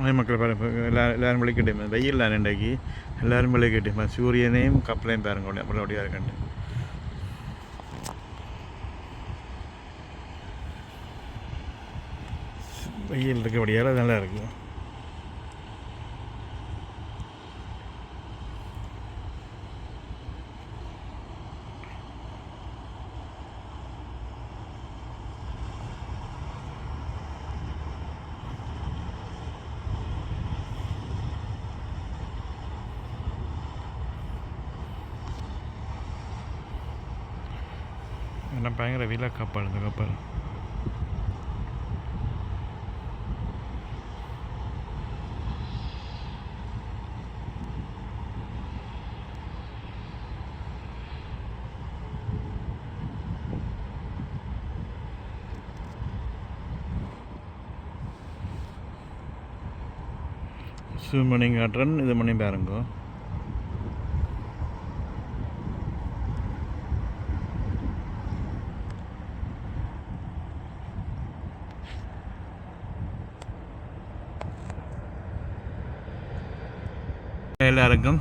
மலை மக்கள் பாரு எல்லாரும் எல்லாரும் விளக்கிட்டே வெயில் தான் இன்றைக்கு. எல்லாரும் விளக்கிட்டே சூரியனையும் கப்பலையும் பாருங்க. அப்படி அப்படியா இருக்கண்டு வெயில் இருக்கபடியால் நல்லா இருக்குது என்ன பயங்கர விலை கப்பல் இந்த கப்பல் ஜூம் பண்ணி காட்டுறேன் இது பண்ணி பாருங்க எல்லாருக்கும்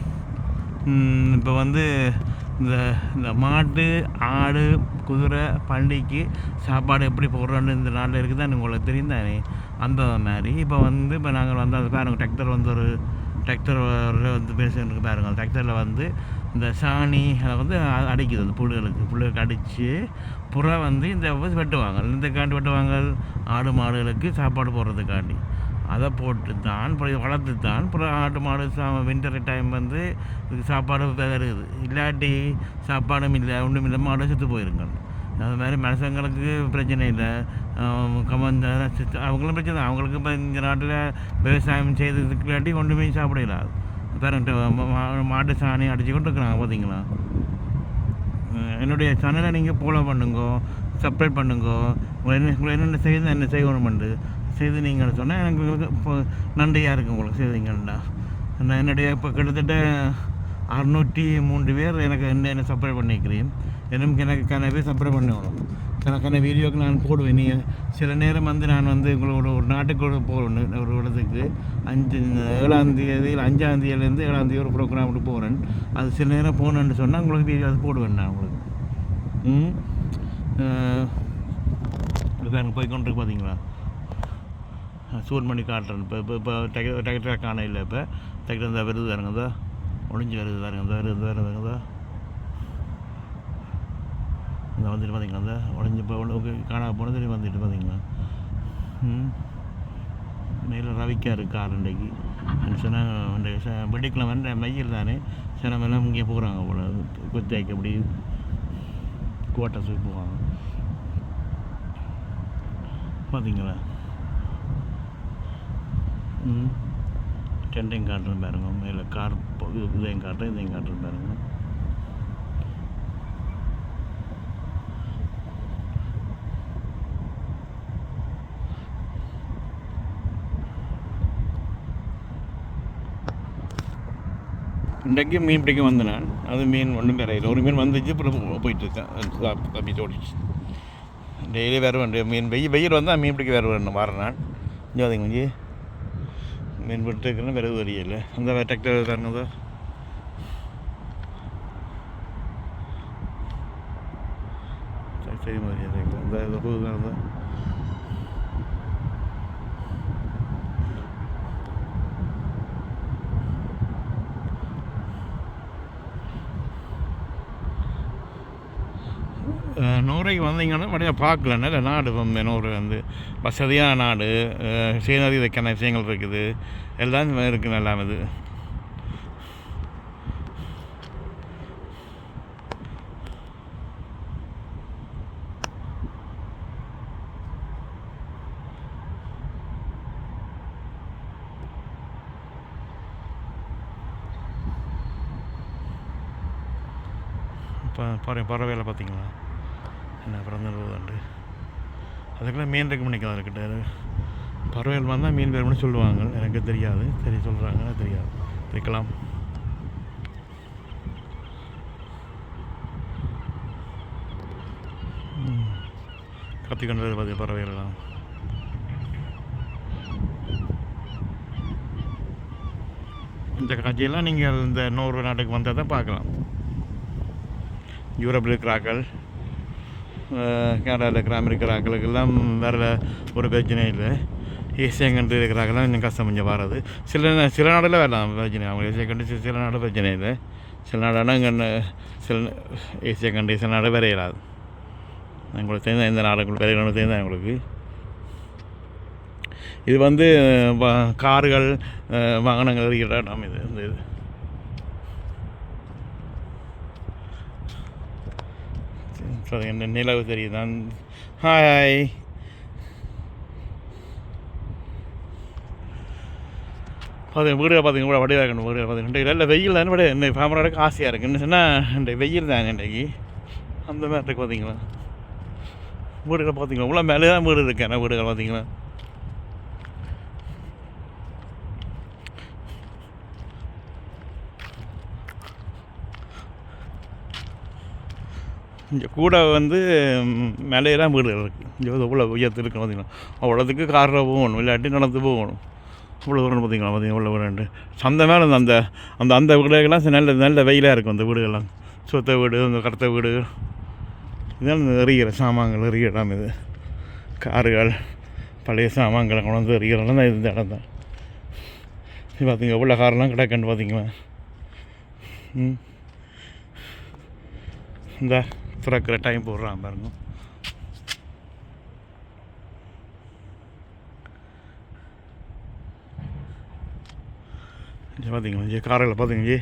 இப்போ வந்து இந்த இந்த மாட்டு ஆடு குதிரை பண்டிகைக்கு சாப்பாடு எப்படி போடுறோன்னு இந்த நாட்டில் இருக்குதுன்னு உங்களுக்கு தெரியும் தானே? அந்த மாதிரி. இப்போ வந்து இப்போ நாங்கள் வந்து அது பாருங்க டிராக்டர் வந்து ஒரு டிராக்டர் வந்து பேசிட்டு பாருங்கள் டிராக்டரில் வந்து இந்த சாணி அதை வந்து அடிக்குது அந்த புல்லுகளுக்கு புல்லுகளுக்கு அடித்து புறா வந்து இந்த வெட்டுவாங்க. இந்த காண்டி வெட்டுவாங்க. ஆடு மாடுகளுக்கு சாப்பாடு போடுறதுக்காண்டி. அதை போட்டு தான் வளர்த்து தான் அப்புறம் ஆட்டு மாடு சா வின்டர் டைம் வந்து இதுக்கு சாப்பாடு வருது இல்லாட்டி சாப்பாடும் இல்லை ஒன்றும் இல்லை மாடு செத்து போயிருங்க. அது மாதிரி மனுஷங்களுக்கு பிரச்சனை இல்லை. கமந்த அவங்களும் பிரச்சனை அவங்களுக்கு இப்போ இந்த நாட்டில் விவசாயம் செய்ததுக்கு இல்லாட்டி ஒன்றுமே சாப்பிட இல்லாது. பாருங்க மா- மாட்டு சாணி அடித்து கொண்டு இருக்கிறாங்க பார்த்தீங்களா? என்னுடைய சேனலை நீங்கள் ஃபாலோ பண்ணுங்க சப்ஸ்கிரைப் பண்ணுங்க. உங்களை என்ன என்னென்ன செய்யணும் என்ன செய்யணுமெண்டு செய்து நீங்கள் சொன்னால் எனக்கு உங்களுக்கு இப்போ நன்றியாக இருக்கும் உங்களுக்கு செய்தீங்கன்னா நான் என்னுடைய இப்போ கிட்டத்தட்ட அறுநூற்றி மூன்று பேர் எனக்கு என்ன என்ன சப்ளை பண்ணிக்கிறேன் எனக்கு எனக்கு கனவே சப்ளை பண்ணணும். எனக்கான வீடியோக்கு நான் போடுவேன். நீங்கள் சில நேரம் வந்து நான் வந்து உங்களோட ஒரு நாட்டுக்கு போகிறேன் ஒரு இடத்துக்கு அஞ்சு ஏழாம் தேதியில் அஞ்சாம் தேதியிலேருந்து ஏழாம் தேதி ஒரு ப்ரோக்ராமுக்கு போகிறேன் அது சில நேரம் போகணுன்னு சொன்னால் உங்களுக்கு வீடியோ அது போடுவேன் நான் உங்களுக்கு. ம்? இதான் போய் கொண்டு பார்த்தீங்களா சூர்மணி பண்ணி காட்டுறேன் இப்போ இப்போ இப்போ டெக்டர் டெக்டராக காண இல்லை இப்போ. டெக்டர் விருது வருது வருங்கதா ஒழிஞ்சு வருது வருங்க இந்த வருது வருது வருங்கதா இந்த வந்துட்டு பார்த்தீங்களா இந்த உடஞ்சி இப்போ ஒன்று காணாம போனது திரும்பி வந்துட்டு பார்த்தீங்களா ம். மேலே ரவிக்கா இருக்கு கார் இன்றைக்கு சொன்னால் வெள்ளிக்கிழமை வந்து மையில் தானே? சின்ன எல்லாம் இங்கே போகிறாங்க போல. குத்தாய்க்கு அப்படி கோட்டை போய் போவாங்க. பார்த்தீங்களா டெண்டையும் காட்டுறேன் பாருங்க. மேலே கார் போ- இதையும் காட்டுறேன் இதையும் காட்டுறேன் பாருங்க. இன்றைக்கு மீன் பிடிக்க வந்தேன் நான். அது மீன் ஒன்றும் வேற இல்லை. ஒரு மீன் வந்துச்சு அப்புறம் போயிட்டு இருக்கேன். தப்பி ஓடிச்சு டெய்லி வேறு வேண்டிய மீன் வெயில் வெயில் வந்தால் மீன் பிடிக்க வேறு வரணும் வர நான். கொஞ்சம் அதுங்க கொஞ்சம் மீன் பிடிட்டு இருக்கிறேன் வேறு அந்த டிராக்டர் தரணுதோ? சரி சரி மாதிரி அந்த இது புது தான் அஹ் வந்தீங்கன்னா மறுபடியும் பார்க்கல. நல்ல நாடு இப்போ ஒரு வந்து. வசதியான நாடு. சீனரி வைக்கான விஷயங்கள் இருக்குது. எல்லாம் இருக்குது நல்லா இது. பறவை பறவையில் பார்த்தீங்களா? என்ன பிறந்துருவதுண்டு அதுக்கெல்லாம் மீன் ரெக்கமெண்ட் பண்ணிக்கலாம் பறவைகள் வந்தால் மீன் வேணும்னு சொல்லுவாங்க. எனக்கு தெரியாது. சரி சொல்கிறாங்க தெரியாது. இருக்கலாம். கத்தி கொண்டது பார்த்து பறவைகள்லாம். இந்த காட்சியெல்லாம் நீங்கள் இந்த நூறு நாட்டுக்கு வந்தால் தான் பார்க்கலாம். யூரோப்பில் இருக்கிறாக்கள் கேரளாவில் இருக்கிற அமெரிக்கிறாக்களுக்கெல்லாம் வேறு ஒரு பிரச்சனை இல்லை ஏசியா கண்ட்ரி இருக்கிறாங்கலாம் இன்னும் கஷ்டம் கொஞ்சம் வராது சில சில நாடில் வரலாம் பிரச்சனை அவங்க ஏசியா கண்ட்ரி சில- நாடு பிரச்சனை இல்லை சில நாடானா இங்கே சில ஏசியா கண்ட்ரி சில நாடு வேற இயலாது உங்களுக்கு தெரிந்த எந்த நாடுகளுக்கு வேற தெரிந்தா உங்களுக்கு இது வந்து கார்கள் வாகனங்கள் இருக்கிற இடம் இது இந்த இது சரி, என்ன? நிலவு தெரியுதான். ஹாய் பார்த்தீங்க வீடு பார்த்தீங்க கூட வடிவாக இருக்கணும் வீடு பார்த்தீங்கன்னா இல்லை வெயில் தானே. விட என்ன ஃபேமராக ஆசையாக இருக்குது என்ன சொன்னால் இன்றைக்கு வெயில் தாங்க இன்றைக்கு. அந்த மாதிரி இருக்குது பார்த்தீங்களா வீடுகள் பார்த்தீங்களா உள்ள மேலே தான் வீடு இருக்கேன் வீடுகள் பார்த்தீங்களா இங்கே கூட வந்து ம், வீடு வீடுகள் இருக்குது இங்கே வந்து இவ்வளோ உயரத்து இருக்கு பார்த்தீங்களா அவ்வளோத்துக்கு காரில் போகணும் இல்லாட்டி நடந்து போகணும். இவ்வளோ தூரம் பார்த்தீங்களா பார்த்தீங்க இவ்வளோ வீடு சந்தை மேலே அந்த அந்த அந்த வீடுகள்லாம் நல்ல நல்ல வெயிலாக இருக்கும் அந்த வீடுகள்லாம். சொத்த வீடு அந்த கருத்த வீடு. இதெல்லாம் இந்த எறிகிற சாமான்கள் எறிகிற இடம் இது. கார்கள் பழைய சாமான்களை கொண்டு வந்து எறிகிற இடம் தான் இந்த இடம் தான். இது பார்த்திங்க எவ்வளோ காரெல்லாம் கிடக்குன்னு பார்த்தீங்களா ம். இந்த. திறக்கிற டைம் போடுறான் பாருங்க. இங்கே பார்த்தீங்களா இங்கே காரில் பார்த்தீங்க ஜி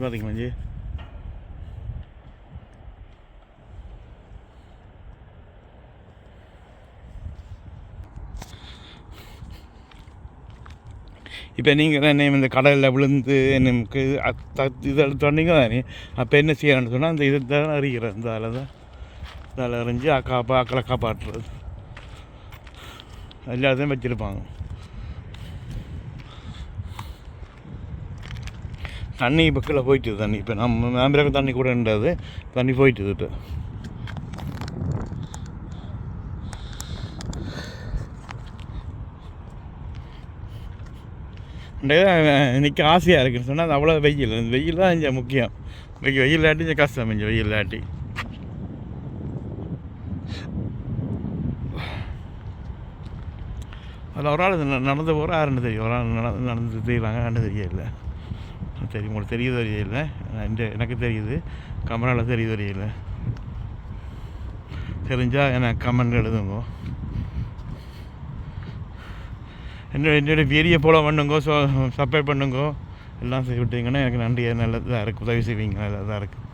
பார்த்தீங்களா ஜி இப்போ நீங்கள் தான் என்ன இந்த கடலில் விழுந்து நமக்கு இதை சொன்னீங்க தானே? அப்போ என்ன செய்யணும்னு சொன்னால் அந்த இதை தான் அறிகிறேன். இந்த அளவு தான் இதில் அறிஞ்சு காப்பா அக்களை காப்பாற்றுறது. எல்லாத்தையும் வச்சுருப்பாங்க. தண்ணி இப்போ கீழே போயிட்டுது தண்ணி. இப்போ நம்ம மேம்பிறகு தண்ணி கூட இருந்தது தண்ணி போயிட்டுது நிற்க ஆசையாக இருக்குன்னு சொன்னால் அது அவ்வளோ வெயில். வெயில் தான் இங்கே முக்கியம். வெயில் வெயில் இல்லாட்டி இங்கே கஷ்டம் இங்கே வெயில் இல்லாட்டி. அதில் ஒரு ஆள் நடந்து போகிற யாருன்னு தெரியும். ஒரு ஆள் நடந்து நடந்து தெரியலாங்க யாருன்னு தெரியல. தெரியும். உங்களுக்கு தெரியுது தெரியல இந்த எனக்கு தெரியுது. கமராவில் தெரியுது தெரியல தெரிஞ்சால் எனக்கு கமெண்ட் எழுதுங்க. என்னோட என்னோட வீடியோ போல பண்ணுங்க ஸோ சப்ஸ்கிரைப் பண்ணுங்கோ. எல்லாம் செய்து விட்டீங்கன்னா எனக்கு நன்றி. நல்லதாக இருக்குது உதவி செய்வீங்க. நல்லதாக இருக்குது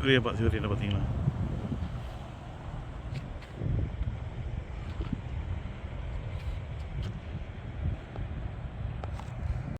சூரிய பா சூரியனை பார்த்தீங்களா?